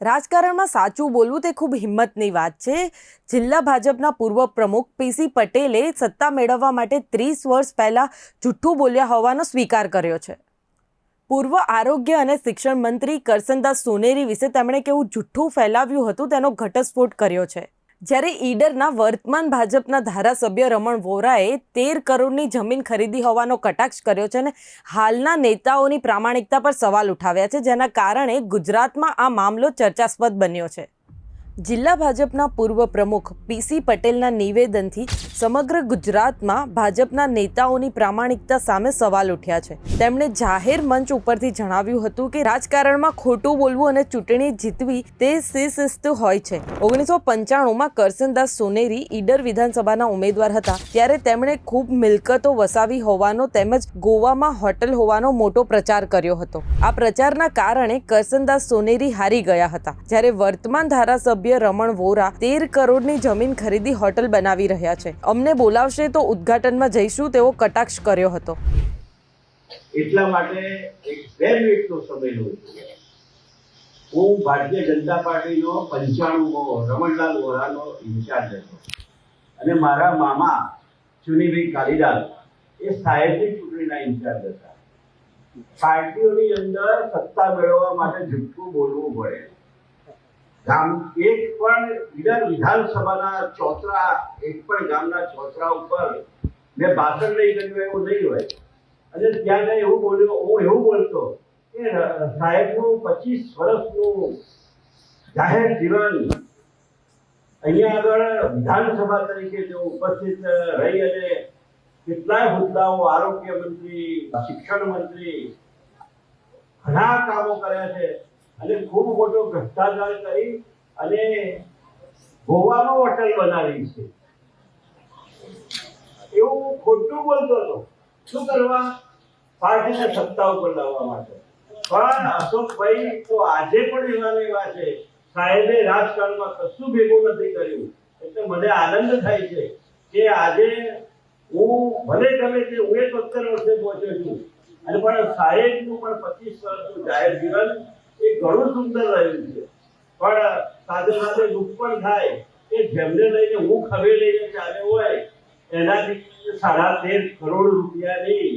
રાજકારણમાં સાચું બોલવું તે ખૂબ હિંમતની વાત છે. જિલ્લા ભાજપના પૂર્વ પ્રમુખ પીસી પટેલે સત્તા મેળવવા માટે ત્રીસ વર્ષ પહેલાં જૂઠ્ઠું બોલ્યા હોવાનો સ્વીકાર કર્યો છે. પૂર્વ આરોગ્ય અને શિક્ષણ મંત્રી કરસનદાસ સોનેરી વિશે તેમણે કેવું જૂઠ્ઠું ફેલાવ્યું હતું તેનો ઘટસ્ફોટ કર્યો છે. જ્યારે ઈડરના વર્તમાન ભાજપના ધારાસભ્ય રમણ વોરાએ તેર કરોડની જમીન ખરીદી હોવાનો કટાક્ષ કર્યો છે અને હાલના નેતાઓની પ્રામાણિકતા પર સવાલ ઉઠાવ્યા છે, જેના કારણે ગુજરાતમાં આ મામલો ચર્ચાસ્પદ બન્યો છે. જિલ્લા ભાજપના પૂર્વ પ્રમુખ પીસી પટેલના નિવેદનથી સમગ્ર ગુજરાતમાં ભાજપના નેતાઓની પ્રામાણિકતા સામે સવાલ ઉઠ્યા છે. તેમણે જાહેર મંચ ઉપરથી જણાવ્યું હતું કે રાજકારણમાં ખોટું બોલવું અને ચૂંટણી જીતવી તે શિસ્ત હોય છે. ઓગણીસો પંચાણુંમાં કરસનદાસ સોનેરી ઈડર વિધાનસભાના ઉમેદવાર હતા. ત્યારે તેમણે ખૂબ મિલકતો વસાવી હોવાનો તેમજ ગોવામાં હોટલ હોવાનો મોટો પ્રચાર કર્યો હતો. આ પ્રચારના કારણે કરસનદાસ સોનેરી હારી ગયા હતા. જ્યારે વર્તમાન ધારાસભ્ય રમણ વોરા તેર કરોડની જમીન ખરીદી હોટલ બનાવી રહ્યા છે. અમને બોલાવશે તો ઉદ્ઘાટનમાં જઈશું, તેવો કટાક્ષ કર્યો હતો. એટલા માટે એક બે મિનિટનો સમય લઉં હું ભારતીય જનતા પાર્ટીનો પંચાણું રમણલાલ વોરાનો ઇન્ચાર્જ હતો. અને મારા મામા ચુનીભાઈ કાલીદાસ એ સાહેબની ચૂંટણીના ઇન્ચાર્જ હતા. પાર્ટીઓની અંદર સત્તા મેળવવા માટે જુઠ્ઠું બોલવું પડે. ગામ એક પણ ઈડર વિધાનસભાના ચોતરા એક પણ ગામના ચોતરા ઉપર મેં ભાષણ નહીં કર્યું, એવું નહીં હોય. અને ત્યાં જઈ એવું બોલ્યો, હું એવું બોલતો કે સાહેબનું પચીસ વર્ષનું જાહેર જીવન અહીંયા આગળ વિધાનસભા તરીકે જો ઉપસ્થિત રહી અને કેટલાય હોદ્દાઓ, આરોગ્ય મંત્રી, શિક્ષણ મંત્રી, ઘણા કામો કર્યા છે. અને ખૂબ મોટો ભ્રષ્ટાચાર કરી અને ગોવામાં હોટલ બનાવી છે. એવું ખોટું બોલતો હતો. શું કરવા? પાર્ટીને સત્તા ઉપર લાવવા માટે. પણ અશોકભાઈ તો આજે પણ એવા એવા છે. સાહેબે રાજકારણમાં કશું ભેગું નથી કર્યું. એટલે મને આનંદ થાય છે કે આજે હું, ભલે ગમે તે હું એ સત્તર વર્ષે પહોંચ્યો છું. અને પણ સાહેબનું પણ પચીસ વર્ષનું જાહેર જીવન એ ઘણું સુંદર રહ્યું છે. પણ સાથે સાથે દુઃખ પણ થાય કે જેમને લઈને હું ખભે લઈને ચાલ્યો હોય, એનાથી સાડા તેર કરોડ રૂપિયાની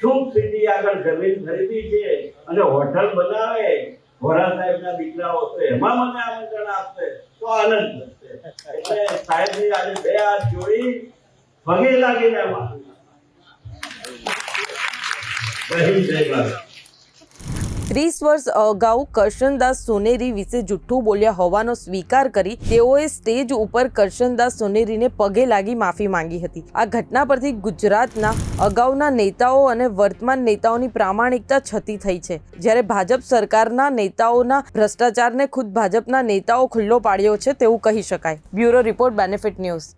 શું સ્થિતિ આગળ જમીન ખરીદી છે અને હોટલ બનાવે, વોરા સાહેબના દીકરાઓ તો એમાં મને આમંત્રણ આપશે, તો આનંદ થશે. એટલે સાહેબની આજે બે હાથ જોડી પગે લાગીને એમાં જય જય ભારત. ત્રીસ વર્ષ અગાઉ કરશનદાસ સોનેરી વિશે જુઠ્ઠું બોલ્યા હોવાનો સ્વીકાર કરી તેઓએ સ્ટેજ ઉપર કરશનદાસ સોનેરીને પગે લાગી માફી માંગી હતી. આ ઘટના પરથી ગુજરાતના અગાઉના નેતાઓ અને વર્તમાન નેતાઓની પ્રામાણિકતા છતી થઈ છે. જ્યારે ભાજપ સરકારના નેતાઓના ભ્રષ્ટાચારને ખુદ ભાજપના નેતાઓ ખુલ્લો પાડ્યો છે તેવું કહી શકાય. Bureau report, benefit news.